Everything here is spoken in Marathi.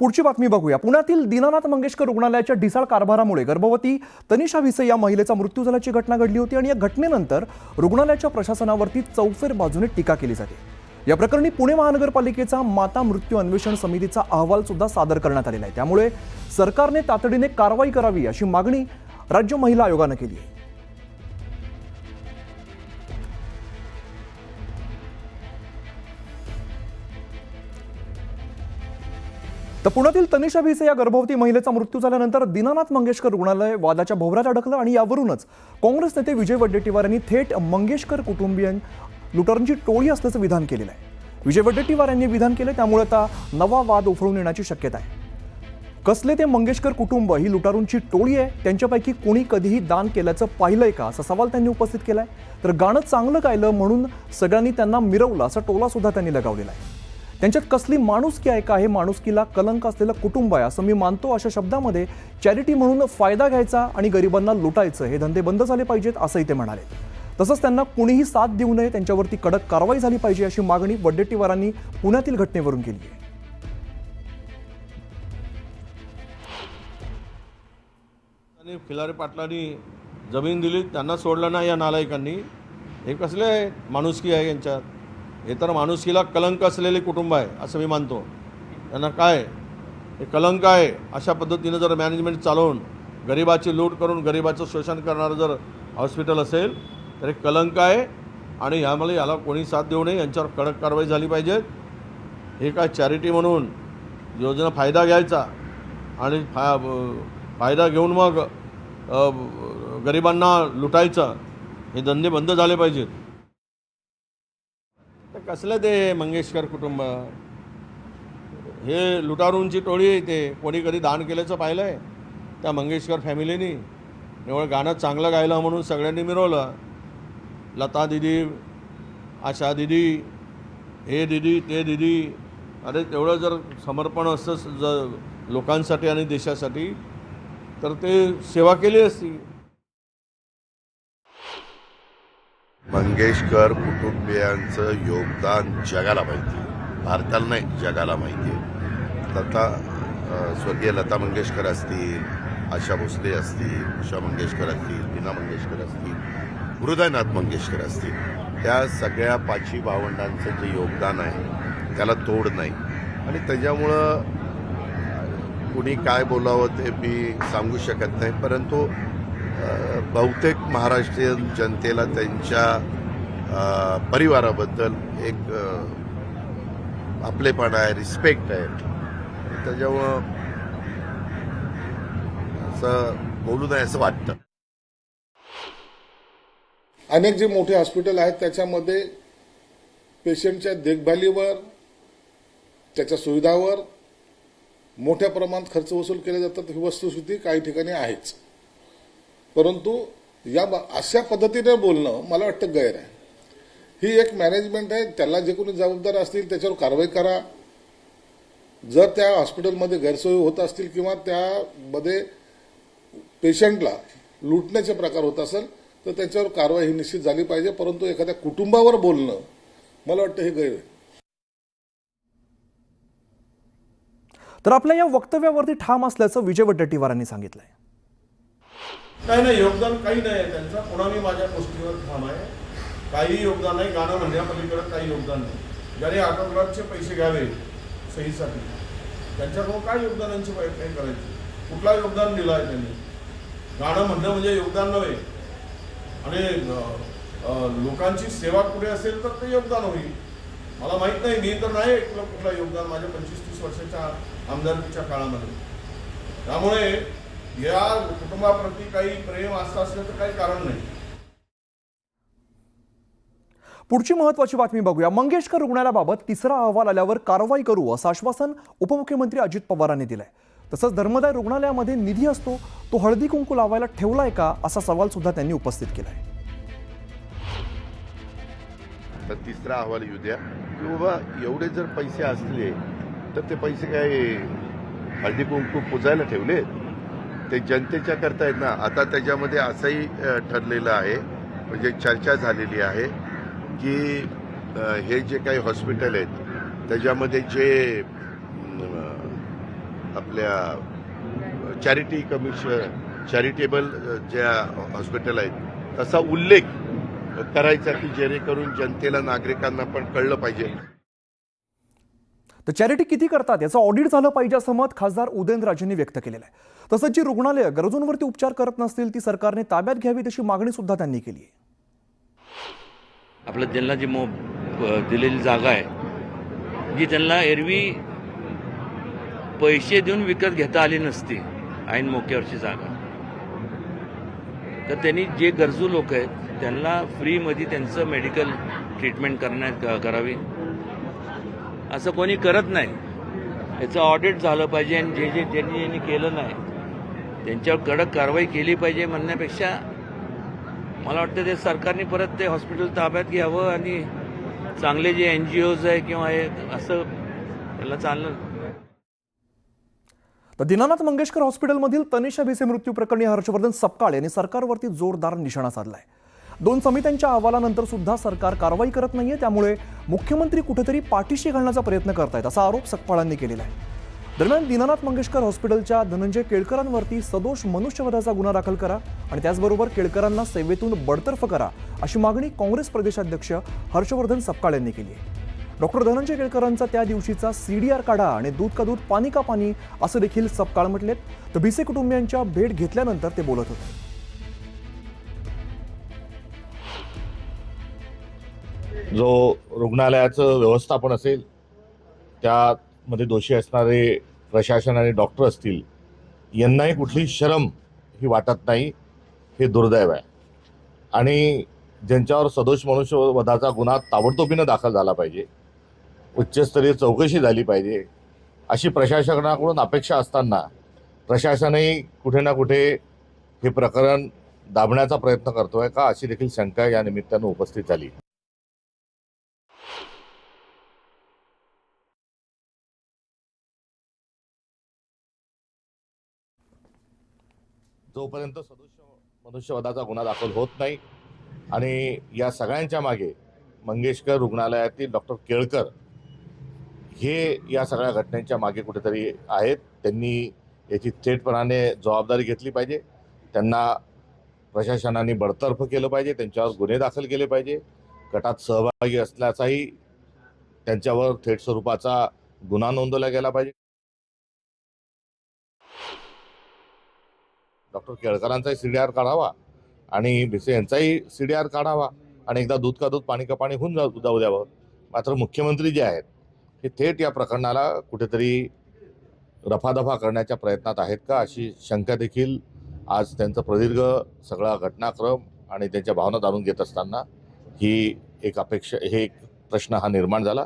पुढची बातमी बघूया. पुण्यातील दीनानाथ मंगेशकर रुग्णालयाच्या ढिसाळ कारभारामुळे गर्भवती तनिषा भिसे या महिलेचा मृत्यू झाल्याची घटना घडली होती आणि या घटनेनंतर रुग्णालयाच्या प्रशासनावरती चौफेर बाजूने टीका केली जाते. या प्रकरणी पुणे महानगरपालिकेचा माता मृत्यू अन्वेषण समितीचा अहवाल सुद्धा सादर करण्यात आलेला आहे. त्यामुळे सरकारने तातडीने कारवाई करावी अशी मागणी राज्य महिला आयोगानं केली आहे. पुण्यातील तनिषा भिसे या गर्भवती महिलेचा मृत्यू झाल्यानंतर दीनानाथ मंगेशकर रुग्णालय वादाच्या भोवऱ्यात अडकलं आणि यावरूनच काँग्रेस नेते विजय वडेट्टीवार यांनी थेट मंगेशकर कुटुंबियां लुटारांची टोळी असल्याचं विधान केलेलं आहे. विजय वडेट्टीवार यांनी विधान केलं त्यामुळे आता नवा वाद उफळून येण्याची शक्यता आहे. कसले ते मंगेशकर कुटुंब ही लुटारूंची टोळी आहे त्यांच्यापैकी कोणी कधीही दान केल्याचं पाहिलंय का असा सवाल त्यांनी उपस्थित केलाय. तर गाणं चांगलं गायलं म्हणून सगळ्यांनी त्यांना मिरवलं असा टोला सुद्धा त्यांनी लगावलेला आहे. त्यांच्यात कसली माणुसकी आहे का हे माणुसकीला कलंक असलेलं कुटुंब आहे? असं मी मानतो अशा शब्दामध्ये चॅरिटी म्हणून फायदा घ्यायचा आणि गरिबांना लुटायचं हे धंदे बंद झाले पाहिजेत असंही ते म्हणाले. तसंच त्यांना कुणीही साथ देऊ नये त्यांच्यावरती कडक कारवाई झाली पाहिजे अशी मागणी वड्डेट्टीवारांनी पुण्यातील घटनेवरून केली आहे. आणि फिलारे पाटलांनी जमीन दिली त्यांना सोडलं नाही या नालायकांनी. हे कसले आहे माणुसकी आहे यांच्यात? हे तर माणुसकीला कलंक असलेले कुटुंब आहे असं मी मानतो. त्यांना काय? हे कलंक आहे अशा पद्धतीनं जर मॅनेजमेंट चालवून गरिबाची लूट करून गरिबाचं शोषण करणारं जर हॉस्पिटल असेल तर हे कलंक आहे आणि ह्यामुळे याला कोणी साथ देऊ नये यांच्यावर कडक कारवाई झाली पाहिजे. हे काय चॅरिटी म्हणून योजना फायदा घ्यायचा? आणि फा फायदा घेऊन मग गरिबांना लुटायचं? हे धंदे बंद झाले पाहिजेत. तर कसलं ते मंगेशकर कुटुंब? हे लुटारूंची टोळी आहे ते. कोणी कधी दान केल्याचं पाहिलं आहे त्या मंगेशकर फॅमिलीनी. निवळ गाणं चांगलं गायलं म्हणून सगळ्यांनी मिरवलं. लता दिदी आशा दिदी हे दिदी ते दिदी. अरे तेवढं जर समर्पण असतं जर ज लोकांसाठी आणि देशासाठी तर ते सेवा केली असती. मंगेशकर कुटुंबियांचं योगदान जगाला माहिती आहे. भारताला नाही जगाला माहिती आहे. लता स्वर्गीय लता मंगेशकर असतील आशा भोसले असतील उषा मंगेशकर असतील मीना मंगेशकर असतील हृदयनाथ मंगेशकर असतील त्या सगळ्या पाचवी भावंडांचं जे योगदान आहे त्याला तोड नाही. आणि त्याच्यामुळं कुणी काय बोलावं ते मी सांगू शकत नाही परंतु बहुतेक महाराष्ट्रीयन जनतेला त्यांच्या परिवाराबद्दल एक आपलेपण आपलेपणा आहे रिस्पेक्ट आहे. त्याच्यामुळं असं बोलू नये असं वाटतं. अनेक जे मोठे हॉस्पिटल आहेत त्याच्यामध्ये पेशंटच्या देखभालीवर त्याच्या सुविधावर मोठ्या प्रमाणात खर्च वसूल केले जातात ही वस्तुस्थिती काही ठिकाणी आहेच. परंतु या बा- अशा पद्धतीने बोलणं मला वाटतं गैर आहे. ही एक मॅनेजमेंट आहे त्याला जे कोणी जबाबदार असतील त्याच्यावर कारवाई करा. जर त्या हॉस्पिटलमध्ये गैरसोयी होत असतील किंवा त्यामध्ये पेशंटला लुटण्याचे प्रकार होत असेल तर त्याच्यावर कारवाई ही निश्चित झाली पाहिजे. परंतु एखाद्या कुटुंबावर बोलणं मला वाटतं हे गैर आहे. तर आपल्या या वक्तव्यावरती ठाम असल्याचं विजय वड्डेट्टीवारांनी सांगितलंय. काही नाही योगदान काही नाही आहे त्यांचं. पुन्हा माझ्या गोष्टीवर ठाम आहे? काही योगदान नाही. गाणं म्हणण्यापलीकडे काही योगदान नाही. ज्याने ऑटोग्राफचे पैसे घ्यावे सहीसाठी त्यांच्याकडून काय योगदानांची काही करायची? कुठला योगदान दिलं आहे त्यांनी? गाणं म्हणणं म्हणजे योगदान नव्हे. आणि लोकांची सेवा कुठे असेल तर ते योगदान होईल. मला माहीत नाही मी तर नाही ऐकलं कुठलं योगदान माझ्या पंचवीस तीस वर्षाच्या आमदारकीच्या काळामध्ये. त्यामुळे या कुटुंबाप्रती काही प्रेम आस्था असल्याचं काही कारण नाही. पुढची महत्वाची बातमी बघूया. मंगेशकर रुग्णालयाबाबत तिसरा अहवाल आल्यावर कारवाई करू असं आश्वासन उपमुख्यमंत्री अजित पवारांनी दिलंय. तसंच धर्मदाय रुग्णालयामध्ये निधी असतो तो हळदी कुंकू लावायला ठेवलाय का असा सवाल सुद्धा त्यांनी उपस्थित केलाय. तर तिसरा अहवाल येऊ द्या. की बाबा एवढे जर पैसे असले तर ते पैसे काय हळदी कुंकू पुजायला ठेवले ते जनतेच्या करता आहेत ना आता त्याच्यामध्ये असंही ठरलेलं आहे म्हणजे चर्चा झालेली आहे की हे जे काही हॉस्पिटल आहेत त्याच्यामध्ये जे आपल्या चॅरिटी कमिशन चॅरिटेबल ज्या हॉस्पिटल आहेत तसा उल्लेख करायचा की जेणेकरून जनतेला नागरिकांना पण कळलं पाहिजे. तर चॅरिटी किती करतात याचं ऑडिट झालं पाहिजे असं मत खासदार उदयनराजेंनी व्यक्त केलेलं आहे. तसंच जी रुग्णालयं गरजूंवरती उपचार करत नसतील ती सरकारने ताब्यात घ्यावी तशी मागणी सुद्धा त्यांनी केली आहे. आपलं त्यांना जी मो दिलेली जागा आहे जी त्यांना एरवी पैसे देऊन विकत घेता आली नसती ऐन मोक्यावरची जागा. तर त्यांनी जे गरजू लोक आहेत त्यांना फ्रीमध्ये त्यांचं मेडिकल ट्रीटमेंट करण्यात करावी. असं कोणी करत नाही. याचं ऑडिट झालं पाहिजे आणि जे जे ज्यांनी ज्यांनी केलं नाही त्यांच्यावर कडक कारवाई केली पाहिजे म्हणण्यापेक्षा मला वाटतं ते सरकारने परत ते हॉस्पिटल ताब्यात घ्यावं आणि चांगले जे एन जी ओज आहे किंवा हे असं त्याला चाललं तर दीनानाथ मंगेशकर हॉस्पिटलमधील तनिषा भिसे मृत्यू प्रकरणी हर्षवर्धन सपकाळ यांनी सरकारवरती जोरदार निशाणा साधला आहे दोन समित्यांच्या अहवालानंतर सुद्धा सरकार कारवाई करत नाहीये त्यामुळे मुख्यमंत्री कुठेतरी पाठीशी घालण्याचा प्रयत्न करतायत असा आरोप सकपाळांनी केलेला आहे. दरम्यान दीनानाथ मंगेशकर हॉस्पिटलच्या धनंजय केळकरांवरती सदोष मनुष्यवधाचा गुन्हा दाखल करा आणि त्याचबरोबर केळकरांना सेवेतून बडतर्फ करा अशी मागणी काँग्रेस प्रदेशाध्यक्ष हर्षवर्धन सपकाळ यांनी केली आहे. डॉक्टर धनंजय केळकरांचा त्या दिवशीचा सी डी आर काढा आणि दूध का दूध पाणी का पाणी असं देखील सपकाळ म्हटलेत. तर भिसे कुटुंबियांच्या भेट घेतल्यानंतर ते बोलत होते. जो रुग्णालयाचं व्यवस्थापन असेल त्यामध्ये दोषी असणारे प्रशासन आणि डॉक्टर असतील यांनाही कुठली शरम ही वाटत नाही हे दुर्दैव आहे. आणि ज्यांच्यावर सदोष मनुष्यवधाचा गुन्हा ताबडतोबीनं दाखल झाला पाहिजे उच्चस्तरीय चौकशी झाली पाहिजे अशी प्रशासनाकडून अपेक्षा असताना प्रशासनही कुठे ना कुठे हे प्रकरण दाबण्याचा प्रयत्न करतो आहे का अशी देखील शंका या निमित्तानं उपस्थित झाली. जोपर्यंत सदृश मनुष्यवधाचा गुन्हा दाखल होत नाही आणि या सगळ्यांच्या मागे मंगेशकर रुग्णालयातील डॉक्टर केळकर हे या सगळ्या घटनेच्या मागे कुठेतरी आहेत. त्यांनी याची थेटपणाने जबाबदारी घेतली पाहिजे. त्यांना प्रशासनाने बडतर्फ केलं पाहिजे. त्यांच्यावर गुन्हे दाखल केले पाहिजे. गटात सहभागी असल्याचाही त्यांच्यावर थेट स्वरूपाचा गुन्हा नोंदवला गेला पाहिजे. डॉक्टर केळकरांचाही सी डी आर काढावा आणि भिसे यांचाही सी डी आर काढावा आणि एकदा दूध का दूध पाणी का पाणी होऊन जाऊ जाऊ द्यावं. मात्र मुख्यमंत्री जे आहेत हे थेट या प्रकरणाला कुठेतरी रफादफा करण्याच्या प्रयत्नात आहेत का? अशी शंका देखील आज त्यांचं प्रदीर्घ सगळा घटनाक्रम आणि त्यांच्या भावना जाणून घेत असताना ही एक अपेक्षा हे एक प्रश्न हा निर्माण झाला.